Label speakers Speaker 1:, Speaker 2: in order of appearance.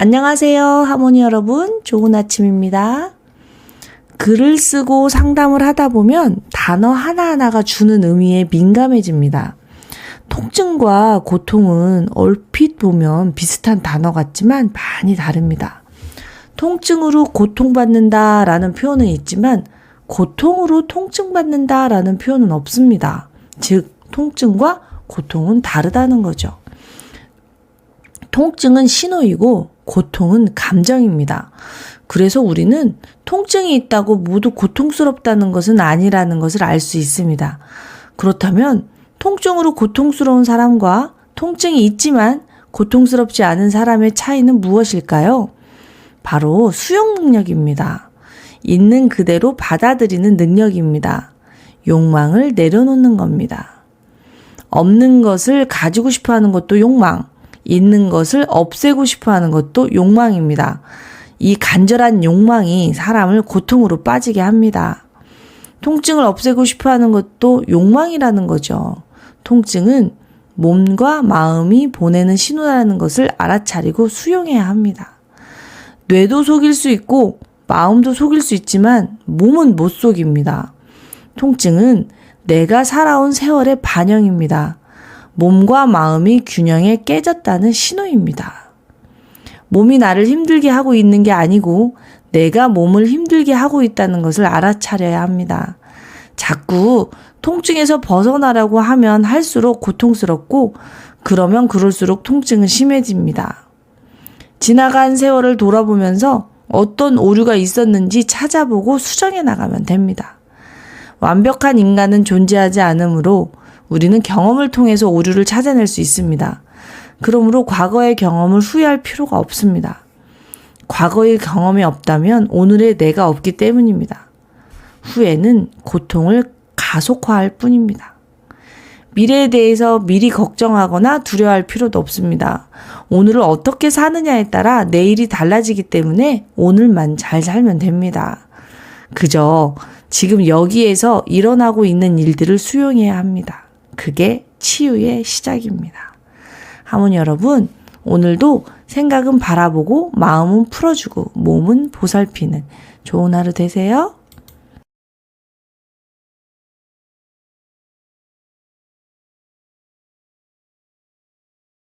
Speaker 1: 안녕하세요, 하모니 여러분. 좋은 아침입니다. 글을 쓰고 상담을 하다 보면 단어 하나하나가 주는 의미에 민감해집니다. 통증과 고통은 얼핏 보면 비슷한 단어 같지만 많이 다릅니다. 통증으로 고통받는다 라는 표현은 있지만 고통으로 통증받는다 라는 표현은 없습니다. 즉, 통증과 고통은 다르다는 거죠. 통증은 신호이고 고통은 감정입니다. 그래서 우리는 통증이 있다고 모두 고통스럽다는 것은 아니라는 것을 알 수 있습니다. 그렇다면 통증으로 고통스러운 사람과 통증이 있지만 고통스럽지 않은 사람의 차이는 무엇일까요? 바로 수용 능력입니다. 있는 그대로 받아들이는 능력입니다. 욕망을 내려놓는 겁니다. 없는 것을 가지고 싶어 하는 것도 욕망, 있는 것을 없애고 싶어 하는 것도 욕망입니다. 이 간절한 욕망이 사람을 고통으로 빠지게 합니다. 통증을 없애고 싶어 하는 것도 욕망이라는 거죠. 통증은 몸과 마음이 보내는 신호라는 것을 알아차리고 수용해야 합니다. 뇌도 속일 수 있고 마음도 속일 수 있지만 몸은 못 속입니다. 통증은 내가 살아온 세월의 반영입니다. 몸과 마음이 균형에 깨졌다는 신호입니다. 몸이 나를 힘들게 하고 있는 게 아니고 내가 몸을 힘들게 하고 있다는 것을 알아차려야 합니다. 자꾸 통증에서 벗어나라고 하면 할수록 고통스럽고 그러면 그럴수록 통증은 심해집니다. 지나간 세월을 돌아보면서 어떤 오류가 있었는지 찾아보고 수정해 나가면 됩니다. 완벽한 인간은 존재하지 않으므로 우리는 경험을 통해서 오류를 찾아낼 수 있습니다. 그러므로 과거의 경험을 후회할 필요가 없습니다. 과거의 경험이 없다면 오늘의 내가 없기 때문입니다. 후회는 고통을 가속화할 뿐입니다. 미래에 대해서 미리 걱정하거나 두려워할 필요도 없습니다. 오늘을 어떻게 사느냐에 따라 내일이 달라지기 때문에 오늘만 잘 살면 됩니다. 그저 지금 여기에서 일어나고 있는 일들을 수용해야 합니다. 그게 치유의 시작입니다. 하모니 여러분, 오늘도 생각은 바라보고 마음은 풀어주고 몸은 보살피는 좋은 하루 되세요.